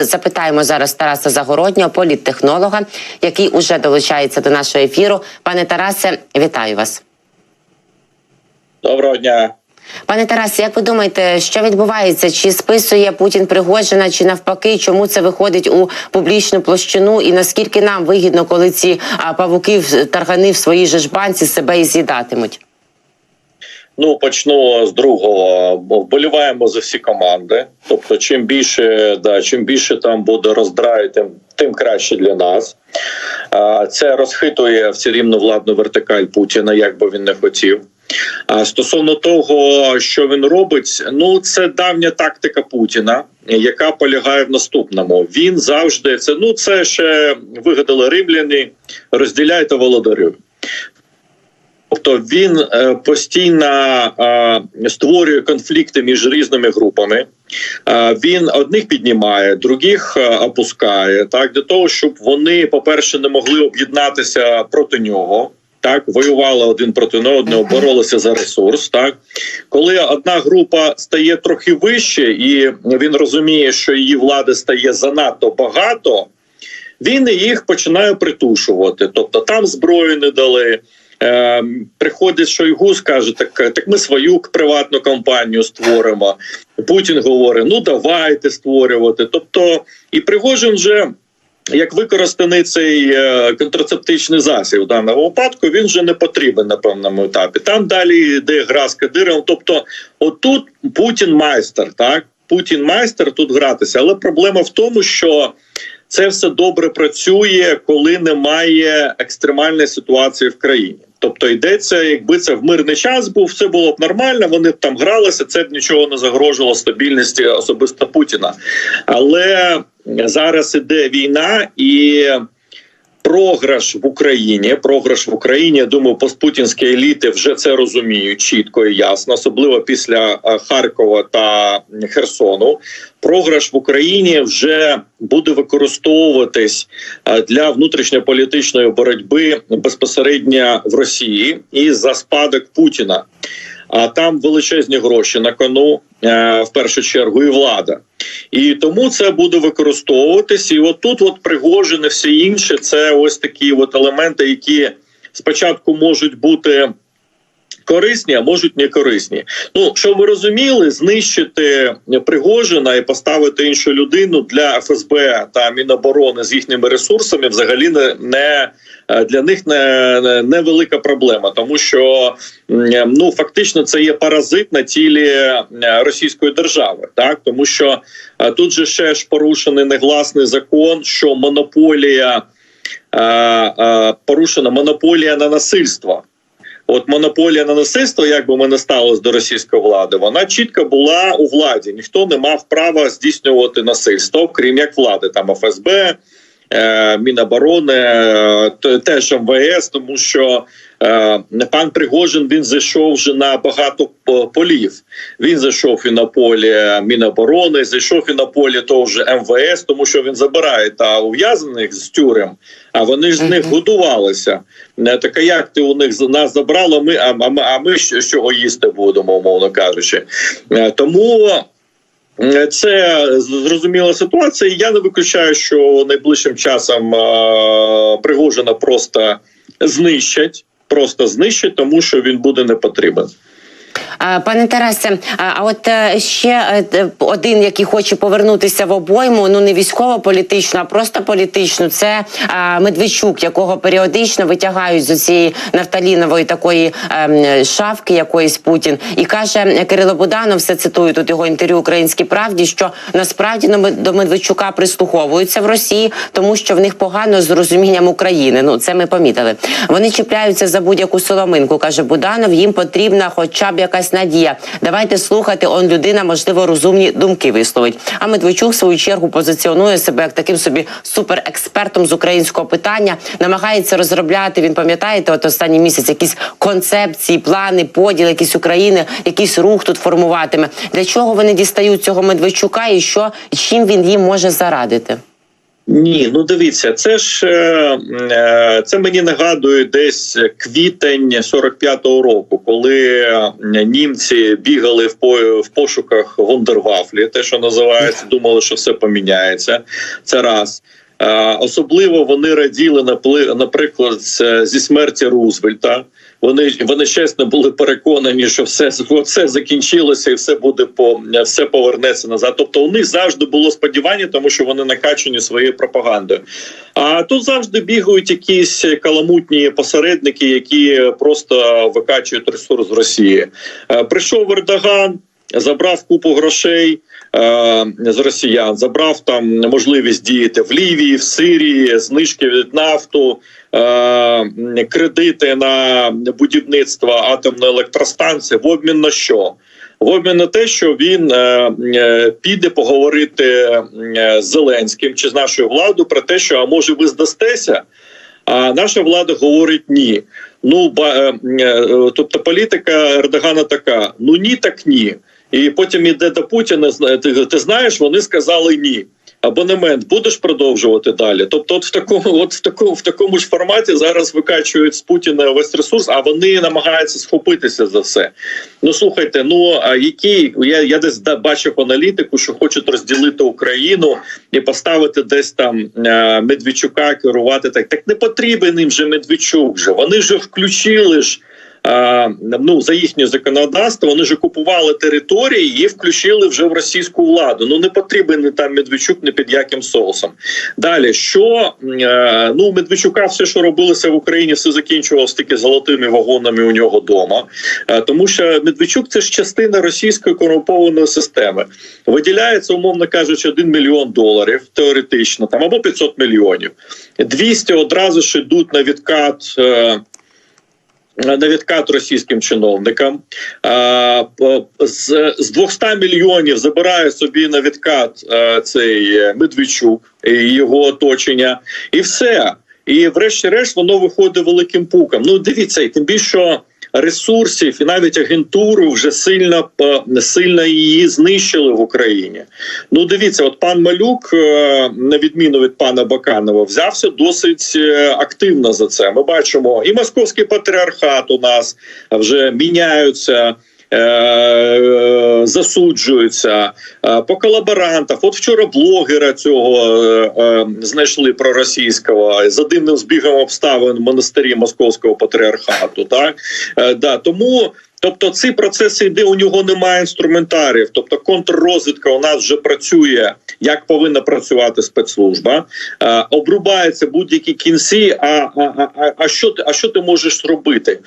Запитаємо зараз Тараса Загороднього, політтехнолога, який уже долучається до нашого ефіру. Пане Тарасе, вітаю вас. Доброго дня. Пане Тарасе, як ви думаєте, що відбувається? Чи списує Путін Пригожина, чи навпаки, чому це виходить у публічну площину? І наскільки нам вигідно, коли ці павуки таргани в своїй же ж банці себе і з'їдатимуть? Ну почну з другого. Вболіваємо за всі команди. Тобто, чим більше, да, чим більше там буде роздраю, тим, тим краще для нас. Це розхитує все рівно владну вертикаль Путіна, як би він не хотів. А стосовно того, що він робить, ну це давня тактика Путіна, яка полягає в наступному. Він завжди це ну це ще вигадали римляни, розділяйте володарю. Тобто він е, постійно е, створює конфлікти між різними групами. Е, він одних піднімає, других опускає, так для того, щоб вони, по-перше, не могли об'єднатися проти нього. Так, воювали один проти одного, боролися за ресурс. Так, коли одна група стає трохи вище, і він розуміє, що її влади стає занадто багато, він їх починає притушувати. Тобто там зброю не дали. Е, приходить Шойгу, скаже, так, так ми свою приватну компанію створимо. Путін говорить: ну давайте створювати. Тобто, і Пригожин вже. Як використаний цей е, контрацептичний засіб в даному випадку, він вже не потрібен на певному етапі. Там далі йде гра з кадиром. Тобто, отут Путін майстер, так Путін майстер тут гратися, але проблема в тому, що це все добре працює, коли немає екстремальної ситуації в країні. Тобто йдеться, якби це в мирний час був, все було б нормально. Вони б там гралися, це б нічого не загрожувало стабільності особисто Путіна. Але зараз іде війна і. Програш в Україні, програш в Україні. Я думаю, постпутінські еліти вже це розуміють чітко і ясно, особливо після е, Харкова та Херсону. Програш в Україні вже буде використовуватись е, для внутрішньополітичної боротьби безпосередньо в Росії і за спадок Путіна. А там величезні гроші на кону е, в першу чергу і влада. І тому це буде використовуватись. І от тут, от Пригожин і все інше, це ось такі от елементи, які спочатку можуть бути. Корисні, а можуть не корисні. Ну щоб ви розуміли, знищити Пригожина і поставити іншу людину для ФСБ та Міноборони з їхніми ресурсами взагалі не, не для них не, не, не проблема, тому що ну фактично це є паразит на тілі е, Російської держави, так тому що е, тут же ще ж порушений негласний закон, що монополія е, е, порушена монополія на насильство. От монополія на насильство, як би ми не сталося до російської влади, вона чітко була у владі. Ніхто не мав права здійснювати насильство, крім як влади, там ФСБ, е, Міноборони, е, теж МВС, тому що е, пан Пригожин він зайшов вже на багато полів. Він зайшов і на полі Міноборони, зайшов і на полі того ж МВС, тому що він забирає та ув'язнених з тюрем, а вони ж з них годувалися. Е, Так а як ти у них нас забрала? Ми а, а, ми- а ми з чого їсти будемо, умовно кажучи. Е, Тому. Це зрозуміла ситуація. Я не виключаю, що найближчим часом Пригожина просто знищать, просто знищать, тому що він буде не потрібен. Пане Тарасе, а от е, ще е, один, який хоче повернутися в обойму, ну не військово-політичну, а просто політичну, це Медведчук, якого періодично витягають з цієї нафталінової такої ем, шавки, якоїсь Путін, і каже е, Кирило Буданов, все цитую тут його інтерв'ю Українській правді, що насправді до Медведчука прислуховуються в Росії, тому що в них погано з розумінням України. Ну це ми помітили. Вони чіпляються за будь-яку соломинку, каже Буданов. Їм потрібна, хоча б якась надія. Давайте слухати. Он людина, можливо, розумні думки висловить. А Медведчук в свою чергу позиціонує себе як таким собі суперекспертом з українського питання, намагається розробляти. Він пам'ятаєте, от останній місяць якісь концепції, плани, поділ, якісь України, якийсь рух тут формуватиме. Для чого вони дістають цього Медведчука і що чим він їм може зарадити? Ні, ну дивіться, це ж е, е, це мені нагадує десь квітень 45-го року, коли німці бігали в пошуках Гондервафлі, те, що називається, думали, що все поміняється. Це раз. Особливо вони раділи наприклад, зі смерті Рузвельта. Вони вони чесно були переконані, що все все закінчилося і все буде по все повернеться назад. Тобто у них завжди було сподівання, тому що вони накачані своєю пропагандою. А тут завжди бігають якісь каламутні посередники, які просто викачують ресурс з Росії. Е, Прийшов Ердоган, забрав купу грошей. Е, З росіян забрав там можливість діяти в Лівії, в Сирії, знижки від нафту, е, кредити на будівництво атомної електростанції. В обмін на що? В обмін на те, що він е, піде поговорити з Зеленським чи з нашою владою про те, що а може ви здастеся. А наша влада говорить ні. Ну ба, тобто політика Ердогана така: ну ні, так ні. І потім іде до Путіна. Ти, ти знаєш, вони сказали ні. Абонемент будеш продовжувати далі. Тобто, от в такому, от в такому, в такому ж форматі зараз викачують з Путіна весь ресурс, а вони намагаються схопитися за все. Ну слухайте, ну а які я, я десь бачив аналітику, що хочуть розділити Україну і поставити десь там е, Медведчука керувати так. Так не потрібен їм же Медведчук. Же вони вже включили ж. Ну за їхнє законодавство вони ж окупували території і включили вже в російську владу. Ну не потрібен там Медведчук не під яким соусом. Далі що е, ну Медведчука, все, що робилося в Україні, все закінчувалося тільки золотими вагонами у нього вдома. Е, тому що Медведчук це ж частина російської корумпованої системи. Виділяється, умовно кажучи, 1 мільйон доларів теоретично, там або 500 мільйонів. 200 одразу ж йдуть на відкат. Е, на відкат російським чиновникам з, з 200 мільйонів забирає собі на відкат е, цей е, Медведчук і його оточення, і все. І врешті-решт воно виходить великим пуком. Ну дивіться, тим більше що ресурсів і навіть агентуру вже сильно е, сильно її знищили в Україні. Ну дивіться, от пан Малюк, е, на відміну від пана Баканова, взявся досить е, активно за це. Ми бачимо, і московський патріархат у нас вже міняються. Е, Засуджуються е, по колаборантах. От вчора блогера цього е, знайшли проросійського за дивним збігом обставин в монастирі московського патріархату. Так да тому. Тобто ці процеси йде, у нього немає інструментарів. Тобто контррозвідка у нас вже працює, як повинна працювати спецслужба. Е, обрубаються будь-які кінці. А, а, а, а що ти а що ти можеш зробити?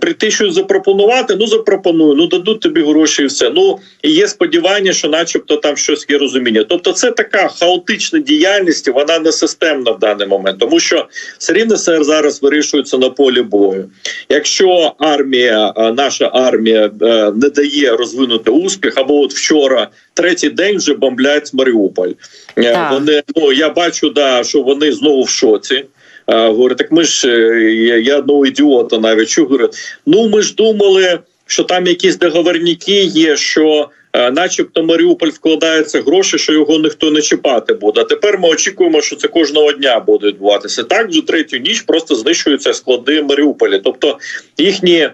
Прийти щось запропонувати? Ну запропоную, ну дадуть тобі гроші, і все. Ну і є сподівання, що, начебто, там щось є розуміння. Тобто, це така хаотична діяльність, вона не системна в даний момент, тому що все рівно все зараз вирішується на полі бою. Якщо армія, е, наша армія е, не дає розвинути успіх, або от вчора третій день вже бомблять Маріуполь. Е, Так. Вони ну я бачу, да що вони знову в шоці. Е, Говорю, так ми ж я, я одного ідіота навіть чую. Говорю, ну ми ж думали, що там якісь договорники є, що. Начебто Маріуполь вкладається гроші, що його ніхто не чіпати буде. А тепер ми очікуємо, що це кожного дня буде відбуватися. Так вже третю ніч просто знищуються склади Маріуполя. Тобто їхні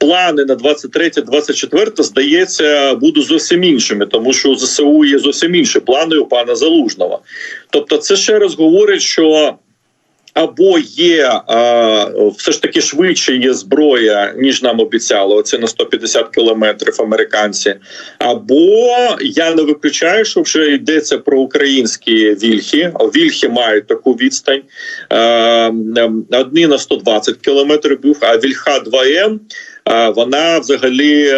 плани на 23-24, здається, будуть зовсім іншими, тому що у ЗСУ є зовсім інші плани у пана Залужного. Тобто, це ще раз говорить, що. Або є а, все ж таки швидше є зброя, ніж нам обіцяли. Оце на 150 кілометрів американці. Або я не виключаю, що вже йдеться про українські вільхи. Вільхи мають таку відстань. Е, ем, одні на 120 кілометрів, а вільха 2М е, вона взагалі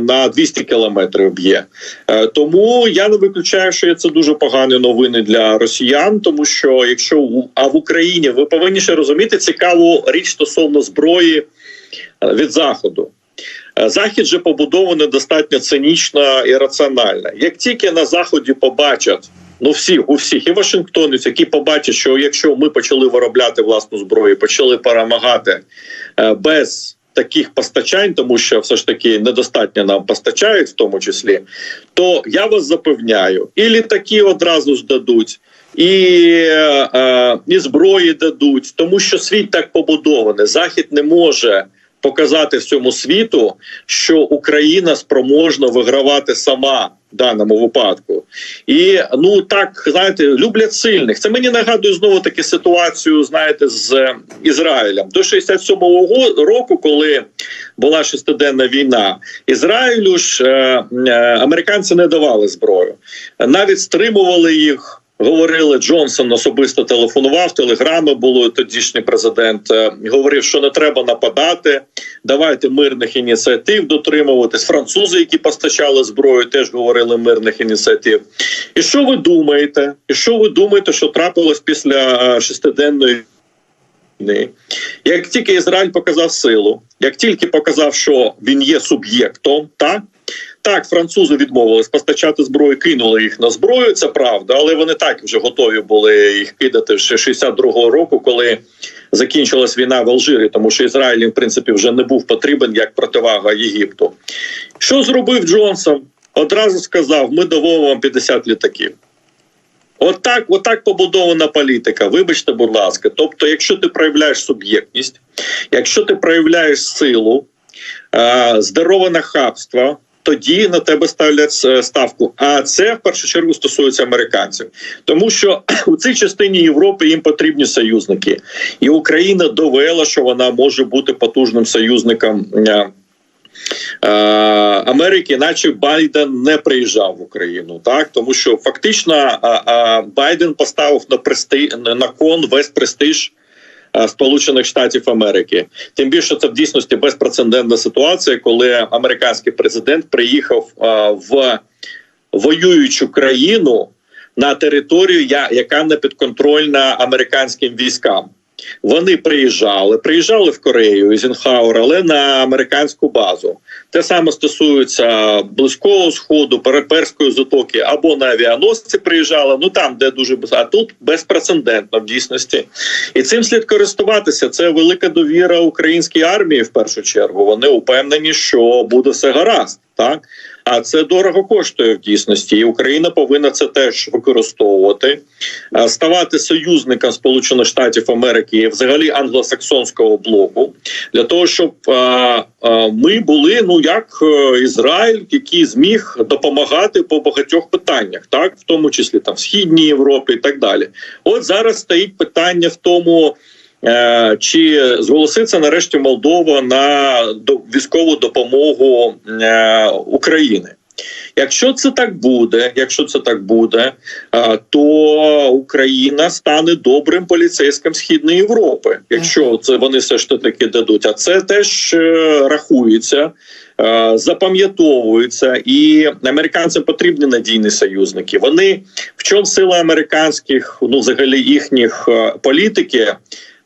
на 200 кілометрів б'є. Е, Тому я не виключаю, що це дуже погані новини для росіян, тому що якщо а в Україні ви повинні ще розуміти цікаву річ стосовно зброї е, від заходу. Е, Захід же побудований достатньо цинічно і раціонально. Як тільки на заході побачать. Ну, всіх у всіх і Вашингтонець, які побачать, що якщо ми почали виробляти власну зброю, почали перемагати без таких постачань, тому що все ж таки недостатньо нам постачають, в тому числі, то я вас запевняю, і літаки одразу ж дадуть. І, е, і зброї дадуть, тому що світ так побудований. Захід не може показати всьому світу, що Україна спроможна вигравати сама в даному випадку. І ну так знаєте, люблять сильних. Це мені нагадує знову таки ситуацію, знаєте, з Ізраїлем до 67-го го- року, коли була шестиденна війна. Ізраїлю ж е, е, американці не давали зброю, навіть стримували їх. Говорили Джонсон особисто телефонував. Телеграми було тодішній президент. е, Говорив, що не треба нападати. Давайте мирних ініціатив дотримуватись. Французи, які постачали зброю, теж говорили мирних ініціатив. І що ви думаєте? І що ви думаєте, що трапилось після е, шестиденної війни? Як тільки Ізраїль показав силу, як тільки показав, що він є суб'єктом, так так, французи відмовились постачати зброю, кинули їх на зброю. Це правда, але вони так вже готові були їх кидати ще 62-го року, коли закінчилась війна в Алжирі, тому що Ізраїль в принципі вже не був потрібен як противага Єгипту. Що зробив Джонсон? Одразу сказав: ми дамо вам 50 літаків. Отак, отак побудована політика. Вибачте, будь ласка. Тобто, якщо ти проявляєш суб'єктність, якщо ти проявляєш силу, е, здорове нахабство, тоді на тебе ставлять е, ставку. А це в першу чергу стосується американців, тому що у цій частині Європи їм потрібні союзники, і Україна довела, що вона може бути потужним союзником. е, е, Америки, наче Байден не приїжджав в Україну, так тому що фактично Байден поставив на прести на кон весь престиж Сполучених Штатів Америки. Тим більше це в дійсності безпрецедентна ситуація, коли американський президент приїхав в воюючу країну на територію, яка не підконтрольна американським військам. Вони приїжджали, приїжджали в Корею Ізенхауер, але на американську базу. Те саме стосується близького сходу, Переперської затоки або на авіаносці приїжджали. Ну там, де дуже а тут безпрецедентно в дійсності, і цим слід користуватися. Це велика довіра українській армії. В першу чергу вони упевнені, що буде все гаразд, так. А це дорого коштує в дійсності, і Україна повинна це теж використовувати, ставати союзником Сполучених Штатів Америки і взагалі англосаксонського блоку для того, щоб а, а, ми були ну як е, Ізраїль, який зміг допомагати по багатьох питаннях, так в тому числі там в східній Європі і так далі. От зараз стоїть питання в тому. Е, Чи зголоситься нарешті Молдова на військову допомогу е, України? Якщо це так буде, якщо це так буде, е, то Україна стане добрим поліцейським східної Європи, якщо це вони все ж таки дадуть. А це теж рахується, запам'ятовується, і американцям потрібні надійні союзники. Вони в чому сила американських, ну взагалі їхніх політики.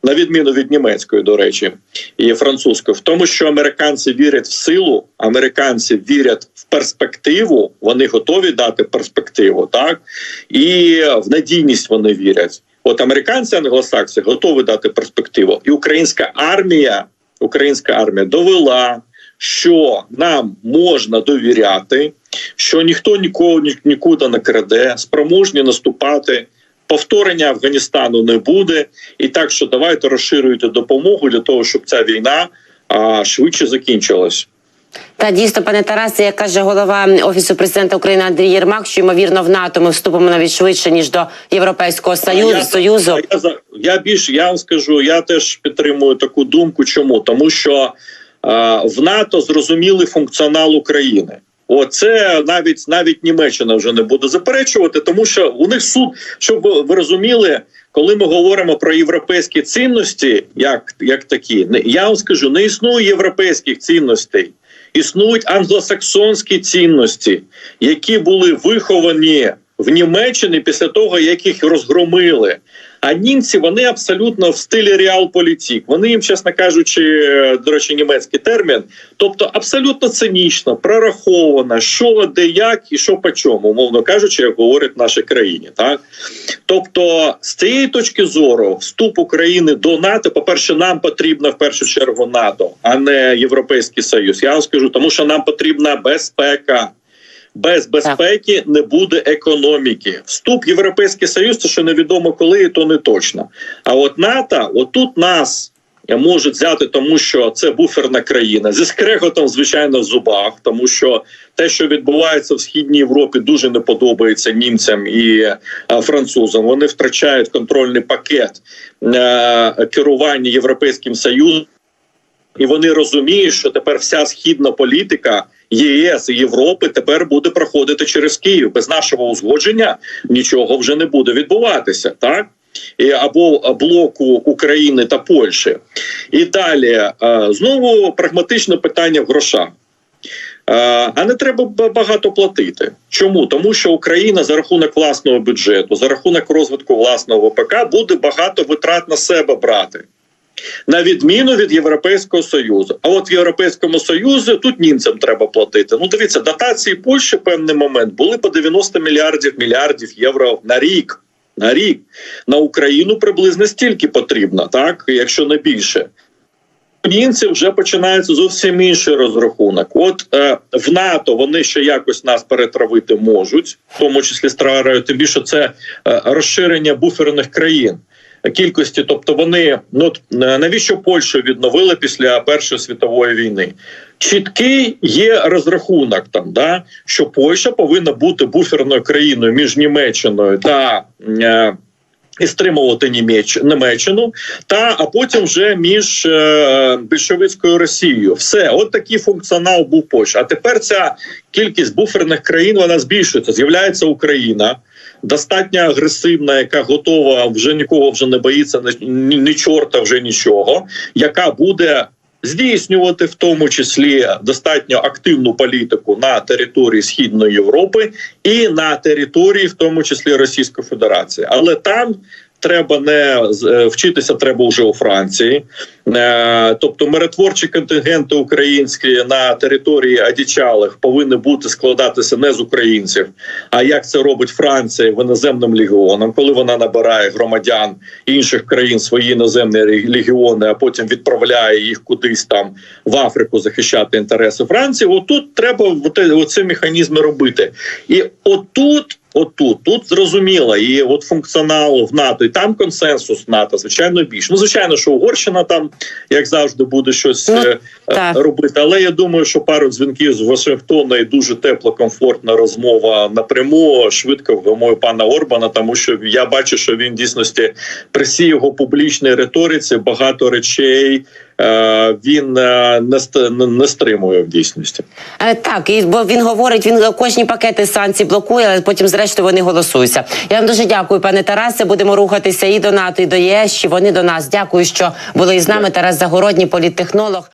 На відміну від німецької, до речі, і французької, в тому, що американці вірять в силу, американці вірять в перспективу, вони готові дати перспективу, так і в надійність вони вірять. От американці, англосакси готові дати перспективу, і українська армія, українська армія довела, що нам можна довіряти, що ніхто нікого нікуди не краде, спроможні наступати. Повторення Афганістану не буде, і так що давайте розширюйте допомогу для того, щоб ця війна а, швидше закінчилась. Та дійсно, пане Тарасе, як каже голова офісу президента України Андрій Єрмак, що ймовірно в НАТО ми вступимо навіть швидше ніж до Європейського союзу. я, союзу. Я, за- я більш я вам скажу, я теж підтримую таку думку. Чому тому, що а, в НАТО зрозумілий функціонал України. Оце навіть навіть Німеччина вже не буде заперечувати, тому що у них суд, щоб ви, розуміли, коли ми говоримо про європейські цінності, як, як такі, я вам скажу, не існує європейських цінностей, існують англосаксонські цінності, які були виховані в Німеччині після того, як їх розгромили. А німці вони абсолютно в стилі реалполітік. Вони їм, чесно кажучи, до речі, німецький термін, тобто абсолютно цинічно, прораховано, що де як і що по чому, умовно кажучи, як говорять в нашій країні. Так тобто, з цієї точки зору, вступ України до НАТО, по перше, нам потрібно в першу чергу НАТО, а не Європейський Союз. Я вам скажу, тому що нам потрібна безпека. Без безпеки не буде економіки. Вступ в Європейський Союз, це ще невідомо коли, і то не точно. А от НАТО, отут нас можуть взяти, тому що це буферна країна зі скреготом, звичайно, в зубах, тому що те, що відбувається в східній Європі, дуже не подобається німцям і е, французам. Вони втрачають контрольний пакет е, керування Європейським Союзом. І вони розуміють, що тепер вся східна політика ЄС і Європи тепер буде проходити через Київ. Без нашого узгодження нічого вже не буде відбуватися, так і або блоку України та Польщі. І далі е, знову прагматичне питання в грошах. Е, А не треба багато платити. Чому? Тому що Україна за рахунок власного бюджету, за рахунок розвитку власного ВПК буде багато витрат на себе брати. На відміну від Європейського Союзу. А от в Європейському Союзі тут німцям треба платити. Ну, дивіться, дотації Польщі певний момент були по 90 мільярдів мільярдів євро на рік. На рік на Україну приблизно стільки потрібно, так якщо не більше. У німців вже починається зовсім інший розрахунок. От е, в НАТО вони ще якось нас перетравити можуть, в тому числі стараю, тим більше це е, розширення буферних країн. Кількості, тобто вони ну е, навіщо Польщу відновили після Першої світової війни? Чіткий є розрахунок там, да що Польща повинна бути буферною країною між Німеччиною та е, і стримувати Німеч- Німеччину, та а потім вже між е, більшовицькою Росією. Все, от такий функціонал був Польща. А тепер ця кількість буферних країн вона збільшується. З'являється Україна. Достатньо агресивна, яка готова вже нікого вже не боїться, ні, ні, чорта вже нічого, яка буде здійснювати в тому числі достатньо активну політику на території Східної Європи і на території, в тому числі Російської Федерації, але там. Треба не е, вчитися, треба вже у Франції, тобто миротворчі контингенти українські на території одічалих повинні бути складатися не з українців, а як це робить Франція в іноземним легіоном, коли вона набирає громадян інших країн свої іноземні легіони, а потім відправляє їх кудись там в Африку захищати інтереси Франції. Отут треба оці механізми робити, і отут. Отут тут зрозуміло, і от функціонал в НАТО, і там консенсус НАТО, звичайно, більше. Ну, звичайно, що Угорщина там, як завжди, буде щось Ну, е, е, робити. Але я думаю, що пару дзвінків з Вашингтона і дуже тепла, комфортна розмова напряму швидко вгамує пана Орбана, тому що я бачу, що він дійсності при всій його публічній риториці багато речей він е, не ст- не- не стримує в дійсності. Е, Так, і бо він говорить, він кожні пакети санкцій блокує, але потім, зрештою, вони голосуються. Я вам дуже дякую, пане Тарасе. Будемо рухатися і до НАТО, і до ЄС. І вони до нас. Дякую, що були із нами. Тарас Загородній, політтехнолог.